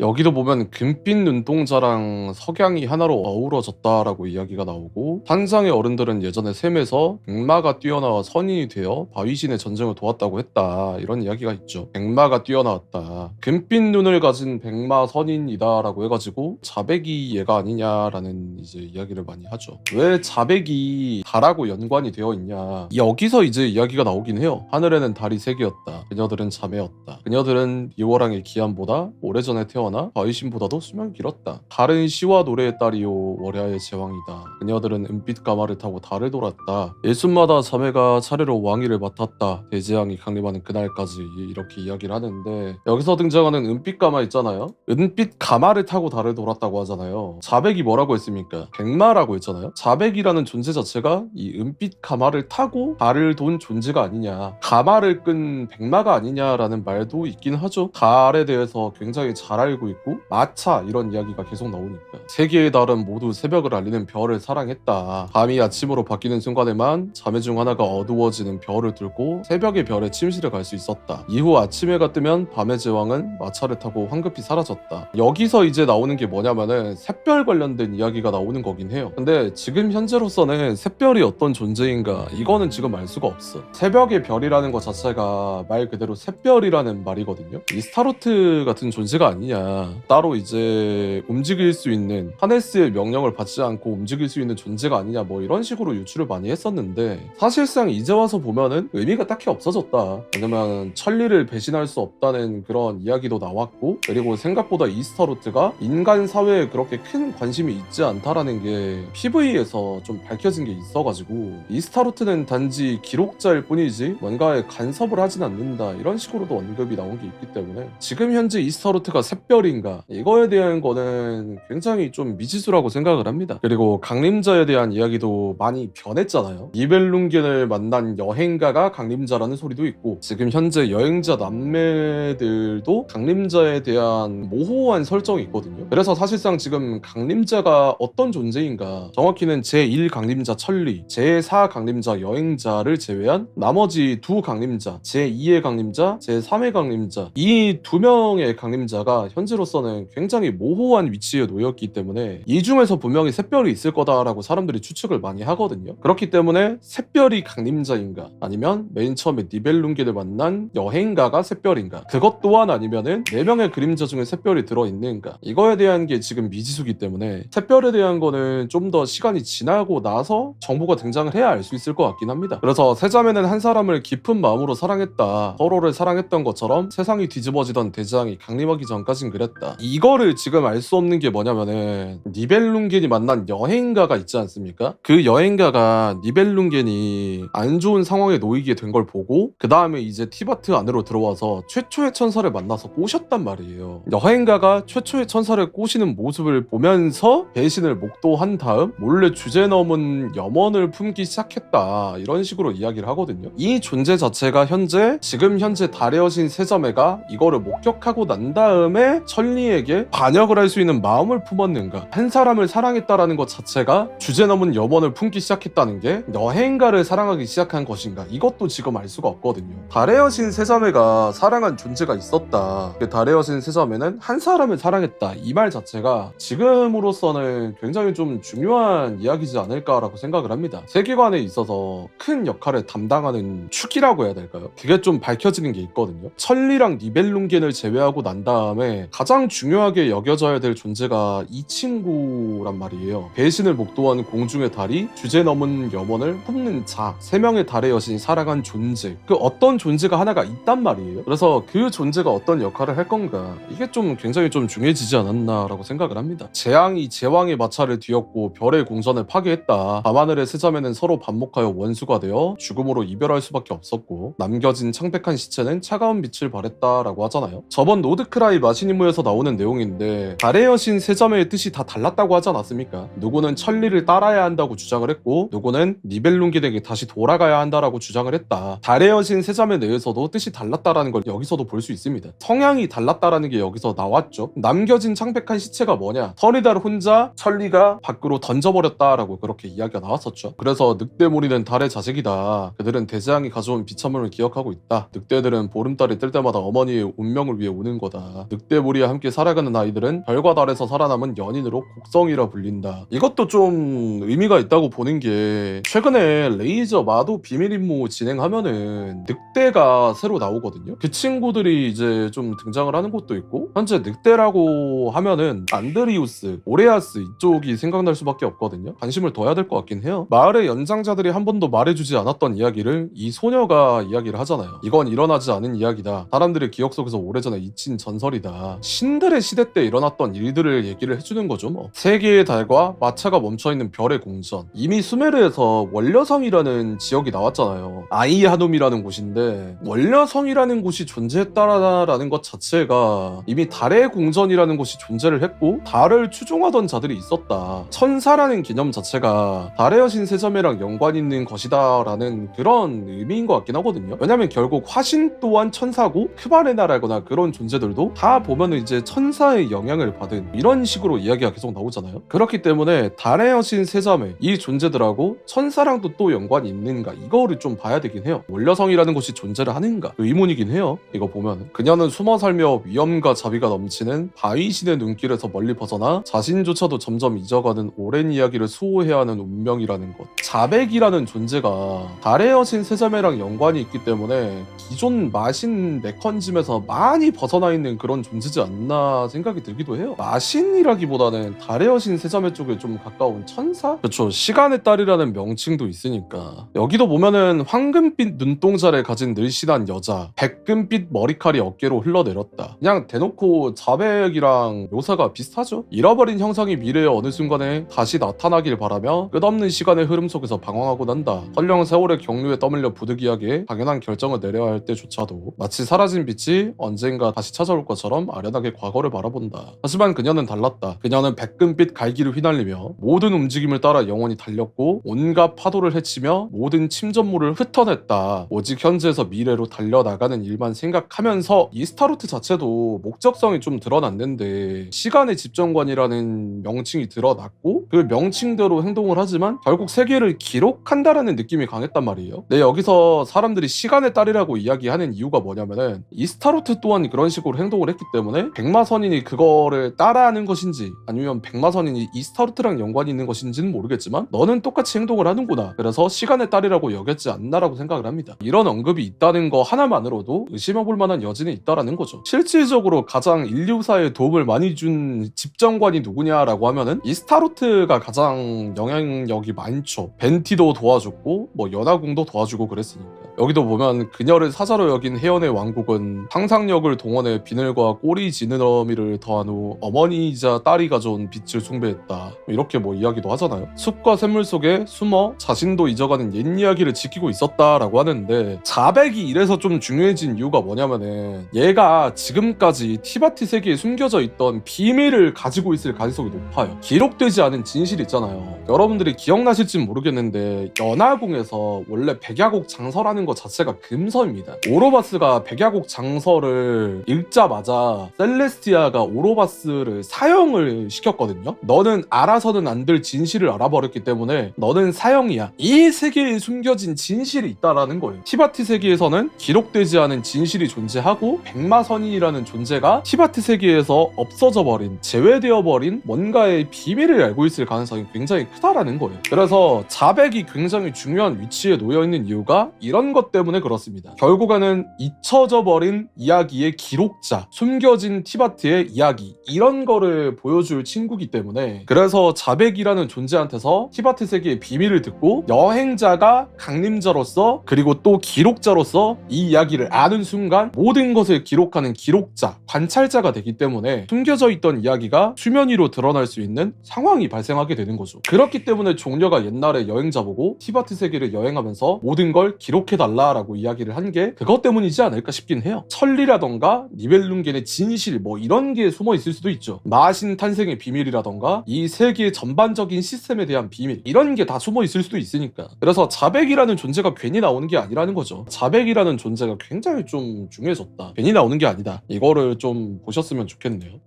여기도 보면 금빛 눈동자랑 석양이 하나로 어우러졌다라고 이야기가 나오고 한상의 어른들은 예전에 샘에서 백마가 뛰어나와 선인이 되어 바위신의 전쟁을 도왔다고 했다. 이런 이야기가 있죠. 백마가 뛰어나왔다. 금빛 눈을 가진 백마 선인이다 라고 해가지고 자백이 얘가 아니냐라는 이제 이야기를 많이 하죠. 왜 자백이 달하고 연관이 되어 있냐. 여기서 이제 이야기가 나오긴 해요. 하늘에는 달이 세 개였다. 그녀들은 자매였다. 그녀들은 이워랑의 기한보다 오래전에 태어 나 바위신보다도 수명이 길었다. 달은 시와 노래의 딸이요 월야의 제왕이다. 그녀들은 은빛 가마를 타고 달을 돌았다. 일순마다 자매가 차례로 왕위를 맡았다. 대재앙이 강림하는 그날까지 이렇게 이야기를 하는데 여기서 등장하는 은빛 가마 있잖아요. 은빛 가마를 타고 달을 돌았다고 하잖아요. 자백이 뭐라고 했습니까? 백마라고 했잖아요. 자백이라는 존재 자체가 이 은빛 가마를 타고 달을 돈 존재가 아니냐 가마를 끈 백마가 아니냐라는 말도 있긴 하죠. 달에 대해서 굉장히 잘 알고 있고 마차 이런 이야기가 계속 나오니까 세 개의 달은 모두 새벽을 알리는 별을 사랑했다. 밤이 아침으로 바뀌는 순간에만 자매 중 하나가 어두워지는 별을 뚫고 새벽의 별에 침실에 갈 수 있었다. 이후 아침해가 뜨면 밤의 제왕은 마차를 타고 황급히 사라졌다. 여기서 이제 나오는 게 뭐냐면은 샛별 관련된 이야기가 나오는 거긴 해요. 근데 지금 현재로서는 샛별이 어떤 존재인가 이거는 지금 알 수가 없어. 새벽의 별이라는 것 자체가 말 그대로 샛별이라는 말이거든요. 이 스타로트 같은 존재가 아니냐 따로 이제 움직일 수 있는 하네스의 명령을 받지 않고 움직일 수 있는 존재가 아니냐 뭐 이런 식으로 유출을 많이 했었는데 사실상 이제 와서 보면은 의미가 딱히 없어졌다. 왜냐면 천리를 배신할 수 없다는 그런 이야기도 나왔고 그리고 생각보다 이스타로트가 인간 사회에 그렇게 큰 관심이 있지 않다라는 게 PV에서 좀 밝혀진 게 있어가지고 이스타로트는 단지 기록자일 뿐이지 뭔가에 간섭을 하진 않는다. 이런 식으로도 언급이 나온 게 있기 때문에 지금 현재 이스타로트가 샛별 인가? 이거에 대한 거는 굉장히 좀 미지수라고 생각을 합니다. 그리고 강림자에 대한 이야기도 많이 변했잖아요. 니벨룽겐을 만난 여행가가 강림자라는 소리도 있고 지금 현재 여행자 남매들도 강림자에 대한 모호한 설정이 있거든요. 그래서 사실상 지금 강림자가 어떤 존재인가? 정확히는 제1 강림자 천리 제4 강림자 여행자를 제외한 나머지 두 강림자 제2의 강림자 제3의 강림자 이 두 명의 강림자가 현재 로서는 굉장히 모호한 위치에 놓였기 때문에 이 중에서 분명히 샛별이 있을 거다라고 사람들이 추측을 많이 하거든요. 그렇기 때문에 샛별이 강림자인가 아니면 맨 처음에 니벨룽겐을 만난 여행가가 샛별인가 그것 또한 아니면은 네 명의 그림자 중에 샛별이 들어있는가 이거에 대한 게 지금 미지수기 때문에 샛별에 대한 거는 좀 더 시간이 지나고 나서 정보가 등장을 해야 알 수 있을 것 같긴 합니다. 그래서 세자매는 한 사람을 깊은 마음으로 사랑했다 서로를 사랑했던 것처럼 세상이 뒤집어지던 대장이 강림하기 전까 진 그랬다 이거를 지금 알 수 없는 게 뭐냐면은 니벨룽겐이 만난 여행가가 있지 않습니까 그 여행가가 니벨룽겐이 안 좋은 상황에 놓이게 된 걸 보고 그 다음에 이제 티바트 안으로 들어와서 최초의 천사를 만나서 꼬셨단 말이에요. 여행가가 최초의 천사를 꼬시는 모습을 보면서 배신을 목도한 다음 몰래 주제 넘은 염원을 품기 시작했다 이런 식으로 이야기를 하거든요. 이 존재 자체가 현재 지금 현재 여신 세자매가 이거를 목격하고 난 다음에 천리에게 반역을 할 수 있는 마음을 품었는가? 한 사람을 사랑했다라는 것 자체가 주제 넘은 염원을 품기 시작했다는 게 여행가를 사랑하기 시작한 것인가? 이것도 지금 알 수가 없거든요. 달의 여신 세자매가 사랑한 존재가 있었다. 그 달의 여신 세자매는 한 사람을 사랑했다. 이 말 자체가 지금으로서는 굉장히 좀 중요한 이야기지 않을까라고 생각을 합니다. 세계관에 있어서 큰 역할을 담당하는 축이라고 해야 될까요? 그게 좀 밝혀지는 게 있거든요. 천리랑 니벨룽겐을 제외하고 난 다음에 가장 중요하게 여겨져야 될 존재가 이 친구란 말이에요. 배신을 목도한 공중의 달이 주제 넘은 염원을 품는 자 세 명의 달의 여신이 살아간 존재. 그 어떤 존재가 하나가 있단 말이에요. 그래서 그 존재가 어떤 역할을 할 건가 이게 좀 굉장히 좀 중요해지지 않았나라고 생각을 합니다. 재앙이 제왕의 마차를 뒤엎고 별의 공전을 파괴했다. 밤하늘의 세자매는 서로 반목하여 원수가 되어 죽음으로 이별할 수밖에 없었고 남겨진 창백한 시체는 차가운 빛을 발했다라고 하잖아요. 저번 노드크라이 마시니 무에서 나오는 내용인데 달의 여신 세자매의 뜻이 다 달랐다고 하지 않았습니까 누구는 천리를 따라야 한다고 주장을 했고 누구는 니벨룽겐에게 다시 돌아가야 한다라고 주장을 했다. 달의 여신 세자매 내에서도 뜻이 달랐다라는 걸 여기서도 볼 수 있습니다. 성향이 달랐다라는 게 여기서 나왔죠. 남겨진 창백한 시체가 뭐냐? 터리달 혼자 천리가 밖으로 던져버렸다라고 그렇게 이야기가 나왔었죠. 그래서 늑대무리는 달의 자식이다. 그들은 대재앙이 가져온 비참함을 기억하고 있다. 늑대들은 보름달이 뜰 때마다 어머니의 운명을 위해 우는 거다. 일리 우리와 함께 살아가는 아이들은 별과 달에서 살아남은 연인으로 곡성이라 불린다. 이것도 좀 의미가 있다고 보는 게 최근에 레이저 마도 비밀 임무 진행하면은 늑대가 새로 나오거든요. 그 친구들이 이제 좀 등장을 하는 곳도 있고 현재 늑대라고 하면은 안드리우스, 오레아스 이쪽이 생각날 수밖에 없거든요. 관심을 둬야 될 것 같긴 해요. 마을의 연장자들이 한 번도 말해주지 않았던 이야기를 이 소녀가 이야기를 하잖아요. 이건 일어나지 않은 이야기다. 사람들의 기억 속에서 오래전에 잊힌 전설이다. 신들의 시대 때 일어났던 일들을 얘기를 해주는 거죠. 뭐. 세 개의 달과 마차가 멈춰있는 별의 공전. 이미 수메르에서 원려성이라는 지역이 나왔잖아요. 아이하눔이라는 곳인데 원려성이라는 곳이 존재했다라는 것 자체가 이미 달의 공전이라는 곳이 존재를 했고 달을 추종하던 자들이 있었다. 천사라는 개념 자체가 달의 여신 세점이랑 연관 있는 것이다라는 그런 의미인 것 같긴 하거든요. 왜냐면 결국 화신 또한 천사고 크바레나라거나 그런 존재들도 다 보면 은 이제 천사의 영향을 받은 이런 식으로 이야기가 계속 나오잖아요. 그렇기 때문에 달의 여신 세자매 이 존재들하고 천사랑도 또 연관이 있는가 이거를 좀 봐야 되긴 해요. 원려성이라는 곳이 존재를 하는가 의문이긴 해요. 이거 보면 그녀는 숨어 살며 위험과 자비가 넘치는 바위신의 눈길에서 멀리 벗어나 자신조차도 점점 잊어가는 오랜 이야기를 수호해야 하는 운명이라는 것. 자백이라는 존재가 달의 여신 세자매랑 연관이 있기 때문에 기존 마신 메커니즘에서 많이 벗어나 있는 그런 존재 지 않나 생각이 들기도 해요. 마신이라기보다는 달의 여신 세자매 쪽에 좀 가까운 천사? 그렇죠. 시간의 딸이라는 명칭도 있으니까. 여기도 보면은 황금빛 눈동자를 가진 늘씬한 여자, 백금빛 머리칼이 어깨로 흘러내렸다. 그냥 대놓고 자백이랑 묘사가 비슷하죠. 잃어버린 형상이 미래의 어느 순간에 다시 나타나길 바라며 끝없는 시간의 흐름 속에서 방황하고 난다. 헐령 세월의 경류에 떠밀려 부득이하게 당연한 결정을 내려야 할 때조차도 마치 사라진 빛이 언젠가 다시 찾아올 것처럼 아련하게 과거를 바라본다. 하지만 그녀는 달랐다. 그녀는 백금빛 갈기를 휘날리며 모든 움직임을 따라 영원히 달렸고 온갖 파도를 헤치며 모든 침전물을 흩어냈다. 오직 현재에서 미래로 달려나가는 일만 생각하면서 이 스타루트 자체도 목적성이 좀 드러났는데 시간의 집정관이라는 명칭이 드러났고 그 명칭대로 행동을 하지만 결국 세계를 기록한다라는 느낌이 강했단 말이에요. 네 여기서 사람들이 시간의 딸이라고 이야기하는 이유가 뭐냐면은 이 스타루트 또한 그런 식으로 행동을 했기 때문에 백마선인이 그거를 따라하는 것인지 아니면 백마선인이 이 스타루트랑 연관이 있는 것인지는 모르겠지만 너는 똑같이 행동을 하는구나. 그래서 시간의 딸이라고 여겼지 않나라고 생각을 합니다. 이런 언급이 있다는 거 하나만으로도 의심해볼 만한 여지는 있다라는 거죠. 실질적으로 가장 인류사에 도움을 많이 준 집정관이 누구냐라고 하면은 이 스타루트가 가장 영향력이 많죠. 벤티도 도와줬고 뭐 연화궁도 도와주고 그랬으니까. 여기도 보면 그녀를 사자로 여긴 혜연의 왕국은 상상력을 동원해 비늘과 꼬리 지느러미를 더한 후 어머니이자 딸이 가져온 빛을 숭배했다. 이렇게 뭐 이야기도 하잖아요. 숲과 샘물 속에 숨어 자신도 잊어가는 옛 이야기를 지키고 있었다라고 하는데 자백이 이래서 좀 중요해진 이유가 뭐냐면은 얘가 지금까지 티바티 세계에 숨겨져 있던 비밀을 가지고 있을 가능성이 높아요. 기록되지 않은 진실 있잖아요. 여러분들이 기억나실진 모르겠는데 연화궁에서 원래 백야곡 장서라는 것 자체가 금서입니다. 오로바스가 백야곡 장서를 읽자마자 셀레스티아가 오로바스를 사형을 시켰거든요. 너는 알아서는 안 될 진실을 알아버렸기 때문에 너는 사형이야. 이 세계에 숨겨진 진실이 있다라는 거예요. 티바티 세계에서는 기록되지 않은 진실이 존재하고 백마선인이라는 존재가 티바티 세계에서 없어져 버린 제외되어 버린 뭔가의 비밀을 알고 있을 가능성이 굉장히 크다라는 거예요. 그래서 자백이 굉장히 중요한 위치에 놓여 있는 이유가 이런 것 때문에 그렇습니다. 결국에는 잊혀져 버린 이야기의 기록자, 숨겨진 티바트의 이야기 이런 거를 보여줄 친구기 때문에 그래서 자백이라는 존재한테서 티바트 세계의 비밀을 듣고 여행자가 강림자로서 그리고 또 기록자로서 이 이야기를 아는 순간 모든 것을 기록하는 기록자, 관찰자가 되기 때문에 숨겨져 있던 이야기가 수면 위로 드러날 수 있는 상황이 발생하게 되는 거죠. 그렇기 때문에 종려가 옛날에 여행자 보고 티바트 세계를 여행하면서 모든 걸 기록해달라라고 이야기를 한 게 그것 때문이지 않을까 싶긴 해요. 천리라던가 니벨룽겐의 진실 뭐 이런 게 숨어 있을 수도 있죠. 마신 탄생의 비밀이라던가 이 세계의 전반적인 시스템에 대한 비밀 이런 게 다 숨어 있을 수도 있으니까. 그래서 자백이라는 존재가 괜히 나오는 게 아니라는 거죠. 자백이라는 존재가 굉장히 좀 중요해졌다. 괜히 나오는 게 아니다. 이거를 좀 보셨으면 좋겠네요.